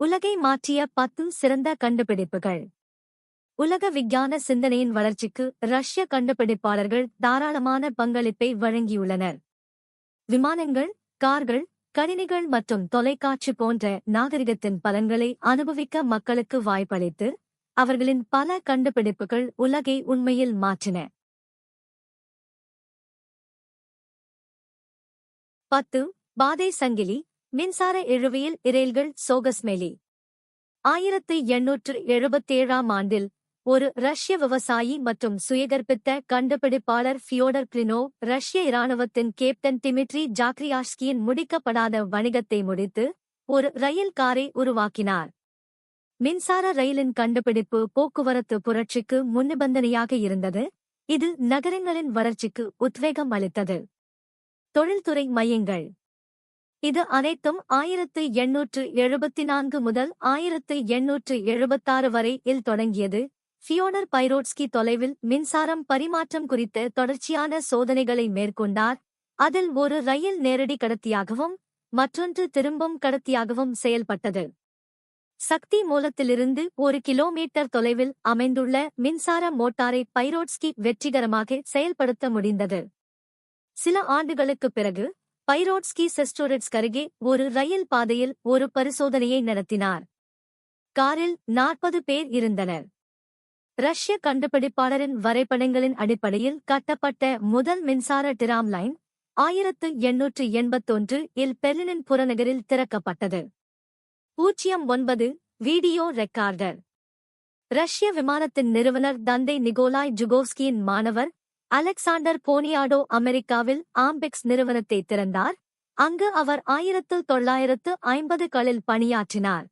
உலகை மாற்றிய பத்து சிறந்த கண்டுபிடிப்புகள். உலக விஞ்ஞான சிந்தனையின் வளர்ச்சிக்கு ரஷ்ய கண்டுபிடிப்பாளர்கள் தாராளமான பங்களிப்பை வழங்கியுள்ளனர். விமானங்கள் கார்கள் கணினிகள் மற்றும் தொலைக்காட்சி போன்ற நாகரிகத்தின் பலன்களை அனுபவிக்க மக்களுக்கு வாய்ப்பளித்து அவர்களின் பல கண்டுபிடிப்புகள் உலகை உண்மையில் மாற்றின. பத்து பாதை சங்கிலி மின்சார இழுவையில் இரயில்கள் சோகஸ்மெலி ஆயிரத்து எண்ணூற்று எழுபத்தேழாம் ஆண்டில் ஒரு ரஷ்ய விவசாயி மற்றும் சுயகற்பித்த கண்டுபிடிப்பாளர் ஃபியோடர் கிளினோ ரஷ்ய இராணுவத்தின் கேப்டன் டிமிட்ரி ஜாக்ரியாஷ்கியின் முடிக்கப்படாத வணிகத்தை முடித்து ஒரு ரயில் காரை உருவாக்கினார். மின்சார ரயிலின் கண்டுபிடிப்பு போக்குவரத்து புரட்சிக்கு முன்னிபந்தனையாக இருந்தது. இது நகரங்களின் வளர்ச்சிக்கு உத்வேகம் அளித்தது. தொழில்துறை மையங்கள். இது அனைத்தும் ஆயிரத்து எண்ணூற்று எழுபத்தி நான்கு முதல் ஆயிரத்து எண்ணூற்று எழுபத்தாறு வரை இல் தொடங்கியது. ஃபியோனர் பைரோட்ஸ்கி தொலைவில் மின்சாரம் பரிமாற்றம் குறித்த தொடர்ச்சியான சோதனைகளை மேற்கொண்டார். அதில் ஒரு ரயில் நேரடி கடத்தியாகவும் மற்றொன்று திரும்பும் கடத்தியாகவும் செயல்பட்டது. சக்தி மூலத்திலிருந்து ஒரு கிலோமீட்டர் தொலைவில் அமைந்துள்ள மின்சார மோட்டாரை பைரோட்ஸ்கி வெற்றிகரமாக செயல்படுத்த முடிந்தது. சில ஆண்டுகளுக்குப் பிறகு பைரோட்ஸ்கி செஸ்டோரெட்ஸ்க் அருகே ஒரு ரயில் பாதையில் ஒரு பரிசோதனையை நடத்தினார். காரில் நாற்பது பேர் இருந்தனர். ரஷ்ய கண்டுபிடிப்பாளரின் வரைபடங்களின் அடிப்படையில் கட்டப்பட்ட முதல் மின்சார டிராம் லைன் ஆயிரத்து எண்ணூற்று எண்பத்தொன்று இல் பெர்லினின் புறநகரில் திறக்கப்பட்டது. பூஜ்ஜியம் ஒன்பது வீடியோ ரெக்கார்டர். ரஷ்ய விமானத்தின் நிறுவனர் தந்தை நிகோலாய் ஜுகோவ்ஸ்கியின் மாணவர் அலெக்சாண்டர் போனியாடோ அமெரிக்காவில் ஆம்பெக்ஸ் நிறுவனத்தை திறந்தார். அங்கு அவர் ஆயிரத்து தொள்ளாயிரத்து ஐம்பதுகளில் பணியாற்றினார்.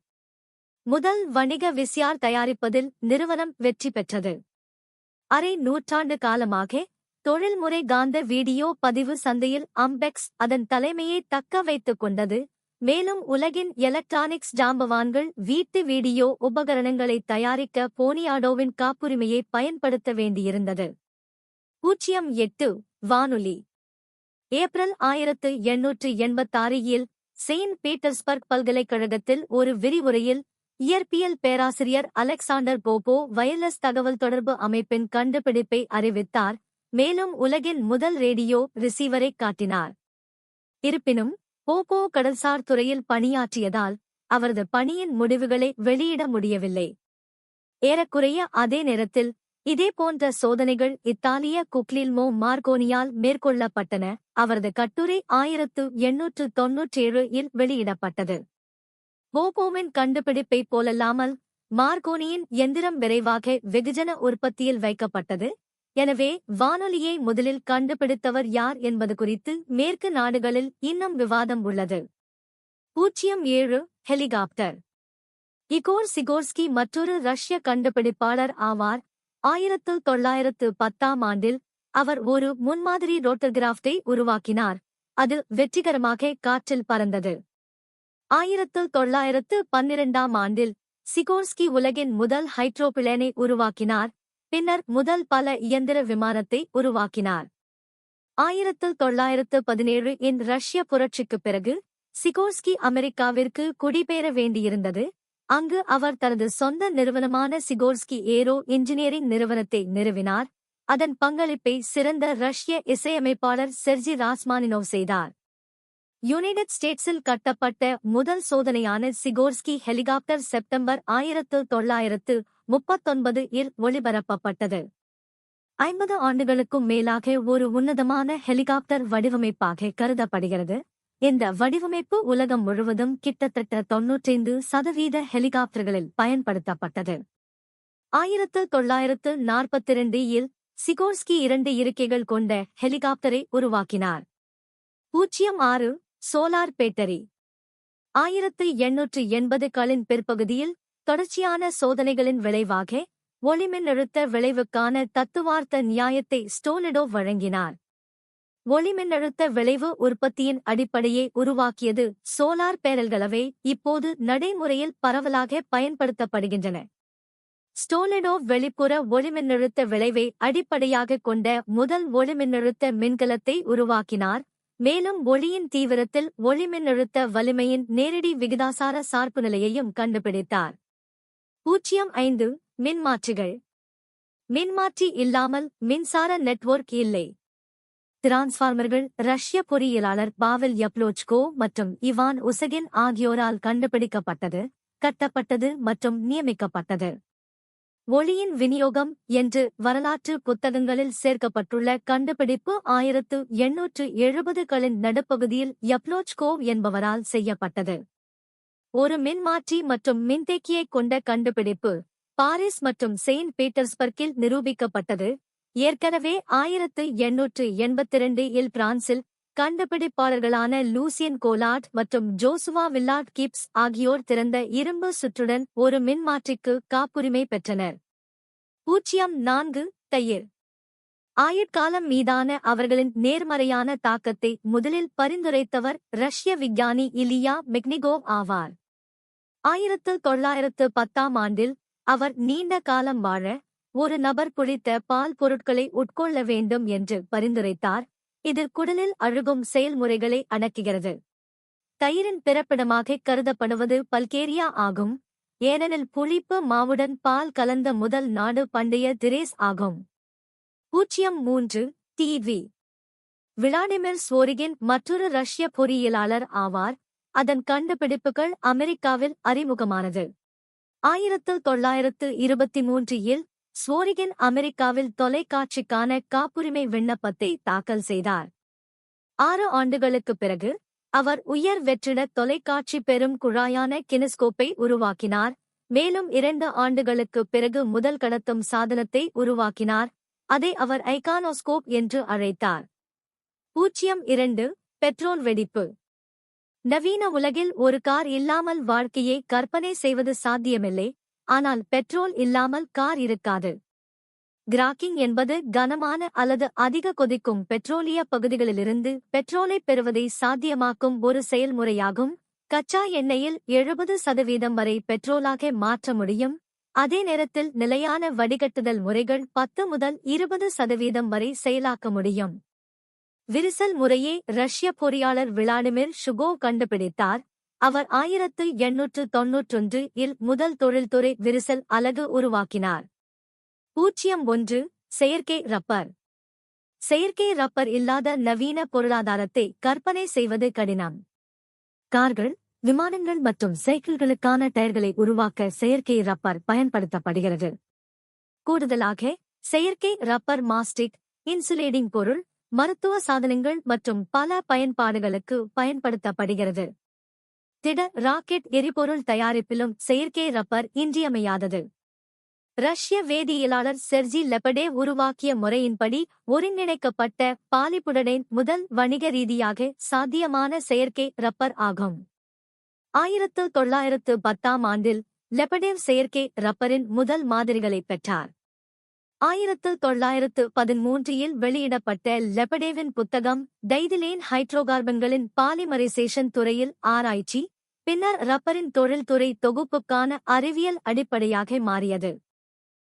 முதல் வணிக விசியார் தயாரிப்பதில் நிறுவனம் வெற்றி பெற்றது. அரை நூற்றாண்டு காலமாக தொழில்முறை காந்த வீடியோ பதிவு சந்தையில் அம்பெக்ஸ் அதன் தலைமையை தக்க வைத்துக் கொண்டது. மேலும் உலகின் எலக்ட்ரானிக்ஸ் ஜாம்பவான்கள் வீட்டு வீடியோ உபகரணங்களை தயாரிக்க போனியாடோவின் காப்புரிமையை பயன்படுத்த வேண்டியிருந்தது. பூஜ்ஜியம் எட்டு வானொலி. ஏப்ரல் ஆயிரத்து எண்ணூற்று எண்பத்தாறில் செயின்ட் பீட்டர்ஸ்பர்க் பல்கலைக்கழகத்தில் ஒரு விரிவுரையில் இயற்பியல் பேராசிரியர் அலெக்சாண்டர் போபோ வயர்லெஸ் தகவல் தொடர்பு அமைப்பின் கண்டுபிடிப்பை அறிவித்தார். மேலும் உலகின் முதல் ரேடியோ ரிசீவரை காட்டினார். இருப்பினும் போபோ கடல்சார் துறையில் பணியாற்றியதால் அவரது பணியின் முடிவுகளை வெளியிட முடியவில்லை. ஏறக்குறைய அதே நேரத்தில் இதே போன்ற சோதனைகள் இத்தாலிய குக்லில்மோ மார்கோனியால் மேற்கொள்ளப்பட்டன. அவரது கட்டுரை ஆயிரத்து எண்ணூற்று தொன்னூற்றேழு இல் வெளியிடப்பட்டது. போபோவின் கண்டுபிடிப்பை போலல்லாமல் மார்கோனியின் எந்திரம் விரைவாக வெகுஜன உற்பத்தியில் வைக்கப்பட்டது. எனவே வானொலியை முதலில் கண்டுபிடித்தவர் யார் என்பது குறித்து மேற்கு நாடுகளில் இன்னும் விவாதம் உள்ளது. பூஜ்ஜியம் ஏழு ஹெலிகாப்டர். இகோர் சிகோர்ஸ்கி மற்றொரு ரஷ்ய கண்டுபிடிப்பாளர் ஆவார் ஆயிரத்து தொள்ளாயிரத்து பத்தாம் ஆண்டில் அவர் ஒரு முன்மாதிரி ரோட்டோகிராஃப்டை உருவாக்கினார். அது வெற்றிகரமாக காற்றில் பறந்தது. ஆயிரத்து தொள்ளாயிரத்து பன்னிரண்டாம் ஆண்டில் சிகோர்ஸ்கி உலகின் முதல் ஹைட்ரோபிளேனை உருவாக்கினார். பின்னர் முதல் பல இயந்திர விமானத்தை உருவாக்கினார். ஆயிரத்து தொள்ளாயிரத்து பதினேழு இன் ரஷ்ய புரட்சிக்குப் பிறகு சிகோர்ஸ்கி அமெரிக்காவிற்கு குடிபெயர வேண்டியிருந்தது. அங்கு அவர் தனது சொந்த நிறுவனமான சிகோர்ஸ்கி ஏரோ இன்ஜினியரிங் நிறுவனத்தை நிறுவினார். அதன் பங்களிப்பை சிறந்த ரஷ்ய இசையமைப்பாளர் செர்ஜி ராஸ்மானினோவ் செய்தார். யுனைடெட் ஸ்டேட்ஸில் கட்டப்பட்ட முதல் சோதனையான சிகோர்ஸ்கி ஹெலிகாப்டர் செப்டம்பர் ஆயிரத்து தொள்ளாயிரத்து முப்பத்தொன்பது இல் ஒளிபரப்பப்பட்டது. ஐம்பது ஆண்டுகளுக்கும் மேலாக ஒரு உன்னதமான ஹெலிகாப்டர் வடிவமைப்பாக கருதப்படுகிறது. இந்த வடிவமைப்பு உலகம் முழுவதும் கிட்டத்தட்ட தொன்னூற்றைந்து சதவீத ஹெலிகாப்டர்களில் பயன்படுத்தப்பட்டது. ஆயிரத்து தொள்ளாயிரத்து நாற்பத்திரண்டு இல் சிகோர்ஸ்கி இரண்டு இருக்கைகள் கொண்ட ஹெலிகாப்டரை உருவாக்கினார். பூஜ்ஜியம் ஆறு சோலார் பேட்டரி. ஆயிரத்து எண்ணூற்று எண்பதுகளின் பிற்பகுதியில் தொடர்ச்சியான சோதனைகளின் விளைவாக ஒளிமின்னழுத்த விளைவுக்கான தத்துவார்த்த நியாயத்தை ஸ்டோலிடோ வழங்கினார். ஒளிமின்னழுத்த விளைவு உற்பத்தியின் அடிப்படையை உருவாக்கியது சோலார் பேனல்களவை இப்போது நடைமுறையில் பரவலாக பயன்படுத்தப்படுகின்றன. ஸ்டோலிடோ வெளிப்புற ஒளிமின்னழுத்த விளைவை அடிப்படையாகக் கொண்ட முதல் ஒளிமின்னழுத்த மின்கலத்தை உருவாக்கினார் மேலும் ஒளியின் தீவிரத்தில் ஒளிமின்னழுத்த வலிமையின் நேரடி விகிதாசார சார்பு நிலையையும் கண்டுபிடித்தார். பூஜ்ஜியம் ஐந்து மின்மாற்றிகள். மின்மாற்றி இல்லாமல் மின்சார நெட்வொர்க் இல்லை. டிரான்ஸ்ஃபார்மர்கள் ரஷ்ய பொறியியலாளர் பாவெல் யப்லோச்கோ மற்றும் இவான் உசகின் ஆகியோரால் கண்டுபிடிக்கப்பட்டது கட்டப்பட்டது மற்றும் நியமிக்கப்பட்டது. ஒளியின் விநியோகம் என்று வரலாற்று புத்தகங்களில் சேர்க்கப்பட்டுள்ள கண்டுபிடிப்பு ஆயிரத்து எண்ணூற்று எழுபதுகளின் நடுப்பகுதியில் யப்லோச்கோவ் என்பவரால் செய்யப்பட்டது. ஒரு மின்மாற்றி மற்றும் மின்தேக்கியைக் கொண்ட கண்டுபிடிப்பு பாரிஸ் மற்றும் செயின்ட் பீட்டர்ஸ்பர்க்கில் நிரூபிக்கப்பட்டது ஏற்கனவே ஆயிரத்து எண்ணூற்று எண்பத்திரண்டு இல் பிரான்சில் கண்டுபிடிப்பாளர்களான லூசியன் கோலாட் மற்றும் ஜோசுவா வில்லாட் கிப்ஸ் ஆகியோர் திறந்த இரும்பு சுற்றுடன் ஒரு மின்மாற்றிக்கு காப்புரிமை பெற்றனர். பூஜ்ஜியம் நான்கு தயிர். ஆயுட்காலம் மீதான அவர்களின் நேர்மறையான தாக்கத்தை முதலில் பரிந்துரைத்தவர் ரஷ்ய விஞ்ஞானி இலியா மெக்னிகோவ் ஆவார். ஆயிரத்து தொள்ளாயிரத்து பத்தாம் ஆண்டில் அவர் நீண்ட காலம் வாழ ஒரு நபர் குளித்த பால் பொருட்களை உட்கொள்ள வேண்டும் என்று பரிந்துரைத்தார். இது குடலில் அழுகும் செயல்முறைகளை அடக்குகிறது. தயிரின் பிறப்பிடமாக கருதப்படுவது பல்கேரியா ஆகும். ஏனெனில் புளிப்பு மாவுடன் பால் கலந்த முதல் நாடு பண்டைய திரேஸ் ஆகும். பூஜ்ஜியம் மூன்று டிவி விளாடிமிர் ஸ்வோரிகின் மற்றொரு ரஷ்ய பொறியியலாளர் ஆவார். அதன் கண்டுபிடிப்புகள் அமெரிக்காவில் அறிமுகமானது. ஆயிரத்து தொள்ளாயிரத்து இருபத்தி மூன்று இல் ஸ்வோரிகின் அமெரிக்காவில் தொலைக்காட்சிக்கான காப்புரிமை விண்ணப்பத்தை தாக்கல் செய்தார். ஆறு ஆண்டுகளுக்குப் பிறகு அவர் உயர் வெற்றிட தொலைக்காட்சி பெரும் குழாயான கினஸ்கோப்பை உருவாக்கினார். மேலும் இரண்டு ஆண்டுகளுக்குப் பிறகு முதல் கடத்தும் சாதனத்தை உருவாக்கினார். அதை அவர் ஐகானோஸ்கோப் என்று அழைத்தார். பூஜ்ஜியம் இரண்டு பெட்ரோல் வெடிப்பு. நவீன உலகில் ஒரு கார் இல்லாமல் வாழ்க்கையை கற்பனை செய்வது சாத்தியமில்லை. ஆனால் பெட்ரோல் இல்லாமல் கார் இருக்காது. கிராக்கிங் என்பது கனமான அல்லது அதிக கொதிக்கும் பெட்ரோலிய பகுதிகளிலிருந்து பெட்ரோலை பெறுவதை சாத்தியமாக்கும் ஒரு செயல்முறையாகும். கச்சா எண்ணெயில் எழுபது சதவீதம் வரை பெட்ரோலாக மாற்ற முடியும். அதே நேரத்தில் நிலையான வடிகட்டுதல் முறைகள் பத்து முதல் இருபது சதவீதம் வரை செயலாக்க முடியும். விரிசல் முறையே ரஷ்ய பொறியாளர் விளாடிமிர் ஷுகோ கண்டுபிடித்தார். அவர் ஆயிரத்து எண்ணூற்று தொன்னூற்றொன்று இல் முதல் தொழில்துறை விரிசல் அலகு உருவாக்கினார். பூஜ்ஜியம் ஒன்று செயற்கை ரப்பர். செயற்கை ரப்பர் இல்லாத நவீன பொருளாதாரத்தை கற்பனை செய்வது கடினம். கார்கள் விமானங்கள் மற்றும் சைக்கிள்களுக்கான டயர்களை உருவாக்க செயற்கை ரப்பர் பயன்படுத்தப்படுகிறது. கூடுதலாக செயற்கை ரப்பர் மாஸ்டிக் இன்சுலேடிங் பொருள் மருத்துவ சாதனங்கள் மற்றும் பல பயன்பாடுகளுக்கு பயன்படுத்தப்படுகிறது. திட ராக்கெட் எரிபொருள் தயாரிப்பிலும் செயற்கை ரப்பர் இன்றியமையாதது. ரஷ்ய வேதியியலாளர் செர்ஜி லெபடே உருவாக்கிய முறையின்படி ஒருங்கிணைக்கப்பட்ட பாலிபுடனேன் முதல் வணிக ரீதியாக சாத்தியமான செயற்கை ரப்பர் ஆகும். ஆயிரத்து தொள்ளாயிரத்து பத்தாம் ஆண்டில் லெபடேவ் செயற்கை ரப்பரின் முதல் மாதிரிகளை பெற்றார். ஆயிரத்து தொள்ளாயிரத்து பதிமூன்றில் வெளியிடப்பட்ட லெபடேவின் புத்தகம் டைதிலேன் ஹைட்ரோகார்பன்களின் பாலிமரைசேஷன் துறையில் ஆராய்ச்சி பின்னர் ரப்பரின் தொழில்துறை தொகுப்புக்கான அறிவியல் அடிப்படையாக மாறியது.